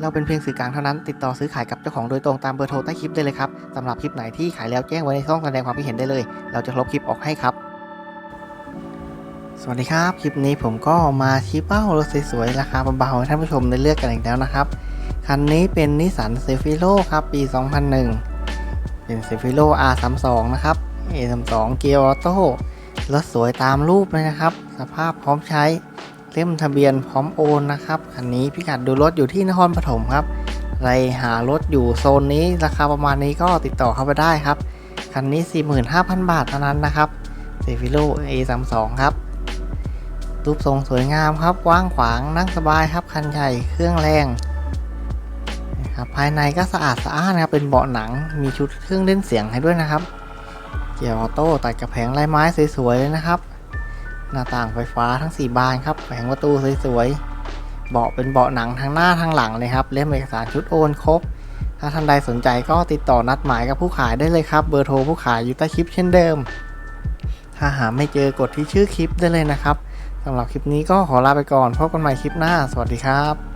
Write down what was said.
เราเป็นเพียงสื่อกลางเท่านั้น ติดต่อซื้อขายกับเจ้าของโดยตรงตามเบอร์โทรใต้คลิปได้เลยครับสำหรับคลิปไหนที่ขายแล้วแจ้งไว้ในช่องแสดงความคิดเห็นได้เลย เราจะลบคลิปออกให้ครับ สวัสดีครับ คลิปนี้ผมก็มาชี้เป้ารถสวยๆราคาเบาๆให้ท่านผู้ชมได้เลือกกันอีกแล้วนะครับคันนี้เป็นนิสสันเซฟิโลครับปี 2001 เป็นเซฟิโล R32 นะครับ A32 เกียร์ออโต้รถสวยตามรูปเลยนะครับ สภาพพร้อมใช้ เล่มทะเบียนพร้อมโอนนะครับคันนี้พิกัดดูรถอยู่ที่นครปฐมครับใครหารถอยู่โซนนี้ราคาประมาณนี้ก็ติดต่อเข้าไปได้ครับคันนี้ 45,000 บาทเท่านั้นนะครับเซฟิโล A32 ครับ รูปทรงสวยงามครับกว้างขวางนั่งสบายครับ คันใหญ่เครื่องแรงนะครับภายในก็สะอาดสะอ้านนะครับเป็นเบาะหนังมีชุดเครื่องเล่นเสียงให้ด้วยนะครับ เกียร์ออโต้ตัดกับแผงลายไม้สวยๆเลยนะครับ หน้าต่างไฟฟ้าทั้ง 4 บานครับแผงประตูสวยๆ เบาะเป็นเบาะหนังทั้งหน้าทั้งหลังเลยครับ เล่มเอกสารชุดโอนครบ ถ้าท่านใดสนใจก็ติดต่อนัดหมายกับผู้ขายได้เลยครับ เบอร์โทรผู้ขายอยู่ใต้คลิปเช่นเดิม ถ้าหาไม่เจอกดที่ชื่อคลิปได้เลยนะครับสำหรับคลิปนี้ก็ขอลาไปก่อนพบกันใหม่คลิปหน้า สวัสดีครับ